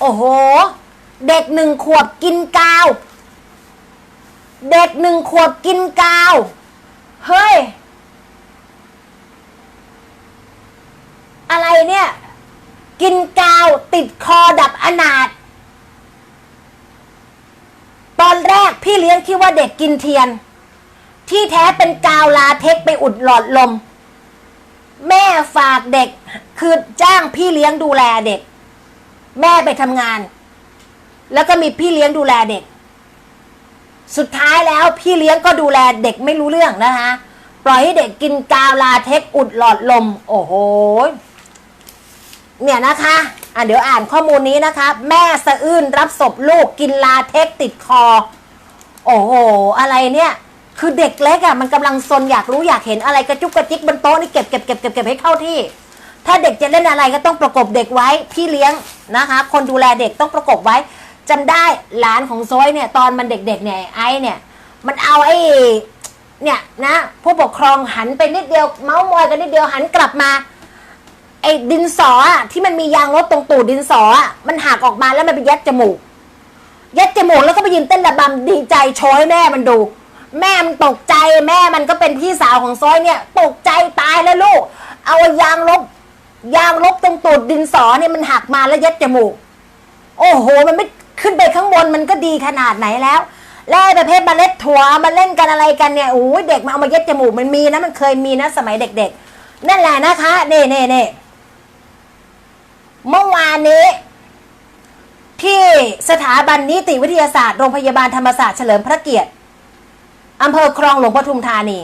โอ้โห เด็กหนึ่งขวบกินกาว เด็กหนึ่งขวบกินกาว เฮ้ย อะไรเนี่ย กินกาวติดคอดับอนาถตอนแรกพี่เลี้ยงคิดว่าเด็กกินเทียน ที่แท้เป็นกาวลาเทคไปอุดหลอดลม แม่ฝากเด็กคือจ้างพี่เลี้ยงดูแลเด็ก แม่ไปทำงาน แล้วก็มีพี่เลี้ยงดูแลเด็ก สุดท้ายแล้วพี่เลี้ยงก็ดูแลเด็กไม่รู้เรื่องนะคะปล่อยให้เด็กกินกาวลาเทคอุดหลอดลม โอ้โห เนี่ยนะคะอะเดี๋ยวอ่านข้อมูลนี้นะคะ แม่สะอื้นรับศพลูกกินลาเทคติดคอ โอ้โห อะไรเนี่ยคือเด็กเล็กอะ่ะมันกำลังซนอยากรู้อยากเห็นอะไรกระจุกกระจิกบนโต๊ะนี่เก็บเก็บเก็บเก็บเก็บให้เข้าที่ ถ้าเด็กจะเล่นอะไรก็ต้องประกบเด็กไว้พี่เลี้ยงนะคะ คนดูแลเด็กต้องประกบไว้จำได้หลานของโซยเนี่ยตอนมันเด็กๆเนี่ยไอ้เนี่ย มันเอาไอ้เนี่ยนะผู้ปกครองหันไปนิดเดียว เมาส์มอยกันนิดเดียวหันกลับมาไอ้ดินสออะที่มันมียางลบตรงตูดดินสออะมันหักออกมาแล้วมันไปยัดจมูก ยัดจมูกแล้วก็ไปยืนเต้นระบำดีใจโชยแม่มันดู แม่มันตกใจแม่มันก็เป็นพี่สาวของซอยเนี่ย ตกใจตายแล้วลูก เอายางลบ ยางลบตรงตูดดินสอเนี่ยมันหักมาแล้วยัดจมูก โอ้โห มันไม่ขึ้นไปข้างบนมันก็ดีขนาดไหนแล้วแล้วประเภทมาเล่นถั่วมาเล่นกันอะไรกันเนี่ยโอ้ยเด็กมาเอามายัดจมูกมันมีนะมันเคยมีนะสมัยเด็ก ๆ นั่นแหละนะคะเน่เน่เน่เมื่อวานนี้ ที่สถาบันนิติวิทยาศาสตร์โรงพยาบาลธรรมศาสตร์เฉลิมพระเกียรติอำเภอคลองหลวงปทุมธานี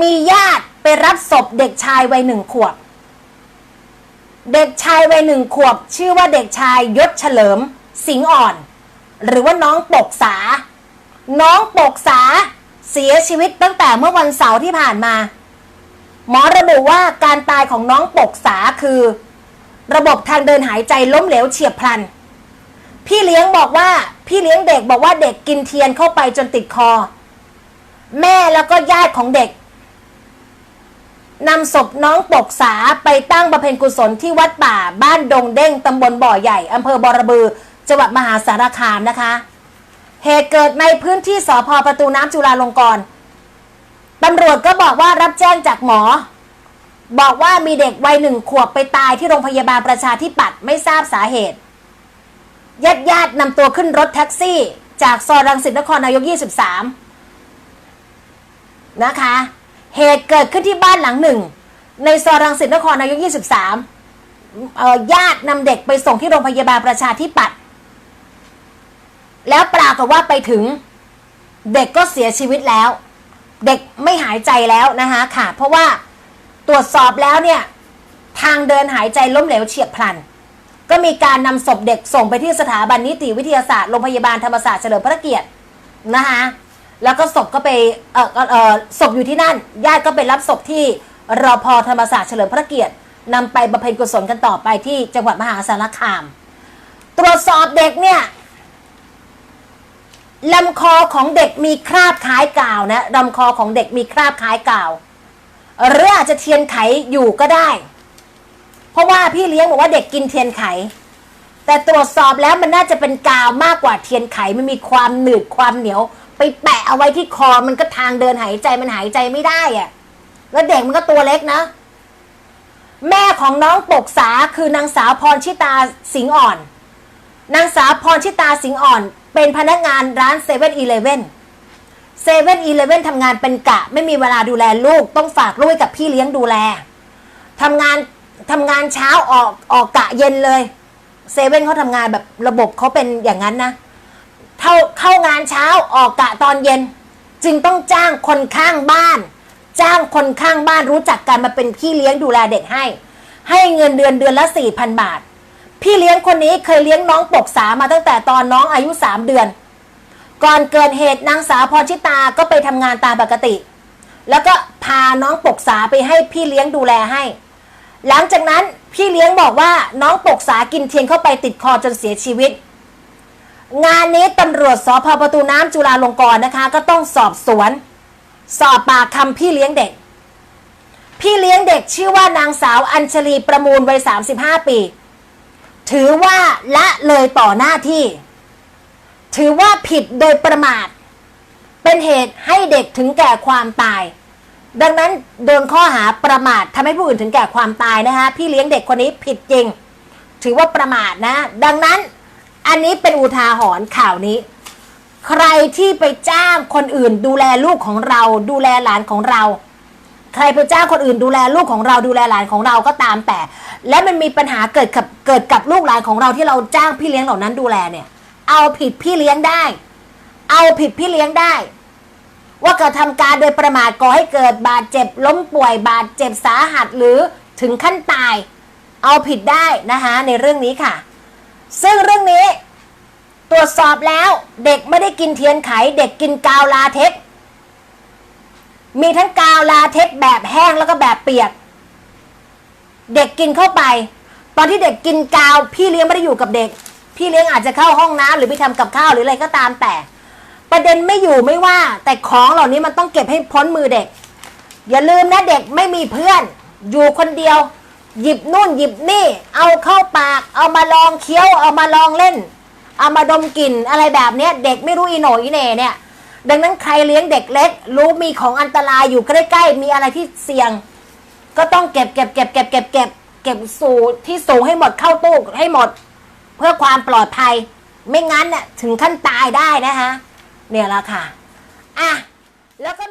มีญาติ ไปรับศพเด็กชายวัยหนึ่งขวบ เด็กชายวัยหนึ่งขวบ ชื่อว่าเด็กชายยศเฉลิม สิงห์อ่อน หรือว่าน้องปกษา น้องปกษาเสียชีวิตตั้งแต่เมื่อวันเสาร์ที่ผ่านมา หมอระบุว่าการตายของน้องปกษาคือ ระบบทางเดินหายใจล้มเหลวเฉียบพลัน พี่เลี้ยงบอกว่าพี่เลี้ยงเด็กบอกว่าเด็กกินเทียนเข้าไปจนติดคอ แม่แล้วก็ญาติของเด็ก นำศพน้องปกษาไปตั้งบำเพ็ญกุศลที่วัดป่า บ้านดงเด้งตำบลบ่อใหญ่อำเภอบอระบือ จังหวัดมหาสารคามนะคะ เหตุเกิดในพื้นที่สพประตูน้ำจุฬาลงกรณ์ตำรวจก็บอกว่ารับแจ้งจากหมอ บอกว่ามีเด็กวัยหนึ่งขวบไปตายที่โรงพยาบาลประชาธิปัตย์ไม่ทราบสาเหตุญาติญาติๆนำตัวขึ้นรถแท็กซี่ จากซอยรังสิตนครนายก 23 นะคะ เหตุเกิดขึ้นที่บ้านหลังหนึ่ง ในซอยรังสิตนครนายก 23ญาตินำเด็กไปส่งที่โรงพยาบาลประชาธิปัตย์แล้วปรากฏว่าไปถึงเด็กก็เสียชีวิตแล้ว เด็กไม่หายใจแล้วนะคะค่ะ เพราะว่าตรวจสอบแล้วเนี่ย ทางเดินหายใจล้มเหลวเฉียบพลัน ก็มีการนำศพเด็กส่งไปที่สถาบันนิติวิทยาศาสตร์โรงพยาบาลธรรมศาสตร์เฉลิมพระเกียรตินะคะ แล้วก็ศพก็ไปเออเอ่อเออศพอยู่ที่นั่น ญาติก็ไปรับศพที่รอพอธรรมศาสตร์เฉลิมพระเกียรตินำไปบำเพ็ญกุศลกันต่อไปที่จังหวัดมหาสารคาม ตรวจสอบเด็กเนี่ยลำคอของเด็กมีคราบคล้ายกาวนะลำคอของเด็กมีคราบคล้ายกาว หรืออาจจะเทียนไขอยู่ก็ได้ เพราะว่าพี่เลี้ยงบอกว่าเด็กกินเทียนไข แต่ตรวจสอบแล้วมันน่าจะเป็นกาวมากกว่าเทียนไขมันมีความหนืดความเหนียว ไปแปะเอาไว้ที่คอมันก็ทางเดินหายใจมันหายใจไม่ได้อะแล้วเด็กมันก็ตัวเล็กนะ แม่ของน้องปกษาคือนางสาวพรชิตาสิงห์อ่อน นางสาวพรชิตาสิงห์อ่อน เป็นพนักงานร้านเซเว่นอีเลเว่นเซเว่นอีเลเว่นทำงานเป็นกะ ไม่มีเวลาดูแลลูก ต้องฝากลูกกับพี่เลี้ยงดูแลทำงานทำงานเช้าออกออกกะเย็นเลยเซเว่นเขาทำงานแบบระบบเขาเป็นอย่างนั้นนะ เข้าเข้างานเช้าออกกะตอนเย็น จึงต้องจ้างคนข้างบ้าน จ้างคนข้างบ้านรู้จักกันมาเป็นพี่เลี้ยงดูแลเด็กให้ ให้เงินเดือนเดือนละสี่พันบาท พี่เลี้ยงคนนี้เคยเลี้ยงน้องปกษามาตั้งแต่ตอนน้องอายุสามเดือน ก่อนเกิดเหตุนางสาวพรชิตาก็ไปทำงานตามปกติ แล้วก็พาน้องปกษาไปให้พี่เลี้ยงดูแลให้ หลังจากนั้นพี่เลี้ยงบอกว่าน้องปกษากินเทียนเข้าไปติดคอจนเสียชีวิต งานนี้ตำรวจสพประตูน้ำจุฬาลงกรณ์นะคะ ก็ต้องสอบสวน สอบปากคำพี่เลี้ยงเด็ก พี่เลี้ยงเด็กชื่อว่านางสาวอัญชลีประมูลวัย 35 ปี ถือว่าละเลยต่อหน้าที่ ถือว่าผิดโดยประมาท เป็นเหตุให้เด็กถึงแก่ความตาย ดังนั้นโดนข้อหาประมาททำให้ผู้อื่นถึงแก่ความตายนะคะ พี่เลี้ยงเด็กคนนี้ผิดจริง ถือว่าประมาทนะ ดังนั้น อันนี้เป็นอุทาหรณ์ข่าวนี้ ใครที่ไปจ้างคนอื่น ดูแลลูกของเรา ดูแลหลานของเรา ใครไปจ้างคนอื่น ดูแลลูกของเราดูแลหลานของเราก็ตามแต่ และมันมีปัญหาเกิดกับเกิดกับลูกหลานของเราที่เราจ้างพี่เลี้ยงเหล่านั้นดูแลเนี่ย เอาผิดพี่เลี้ยงได้ เอาผิดพี่เลี้ยงได้ว่ากระทำการโดยประมาทก่อให้เกิดบาดเจ็บล้มป่วยบาดเจ็บสาหัสหรือถึงขั้นตาย เอาผิดได้นะคะในเรื่องนี้ค่ะ ซึ่งเรื่องนี้ ตรวจสอบแล้วเด็กไม่ได้กินเทียนไข เด็กกินกาวลาเท็กมีทั้งกาวลาเท็กแบบแห้งแล้วก็แบบเปียก เด็กกินเข้าไป ตอนที่เด็กกินกาว พี่เลี้ยงไม่ได้อยู่กับเด็ก พี่เลี้ยงอาจจะเข้าห้องน้ำหรือไปทำกับข้าวหรืออะไรก็ตามแต่ ประเด็นไม่อยู่ไม่ว่า แต่ของเหล่านี้มันต้องเก็บให้พ้นมือเด็ก อย่าลืมนะเด็กไม่มีเพื่อน อยู่คนเดียว หยิบนู่นหยิบนี่ เอาเข้าปาก เอามาลองเคี้ยว เอามาลองเล่น เอามาดมกลิ่นอะไรแบบเนี้ย เด็กไม่รู้อีโหนอีเหน่เนี่ย ดังนั้นใครเลี้ยงเด็กเล็ก รู้มีของอันตรายอยู่ใกล้ ๆ มีอะไรที่เสี่ยง ก็ต้องเก็บเก็บเก็บเก็บเก็บเก็บเก็บสูที่สูงให้หมดเข้าตู้ให้หมด เพื่อความปลอดภัย ไม่งั้นเนี่ยถึงขั้นตายได้นะคะเนี่ยละค่ะอะแล้วก็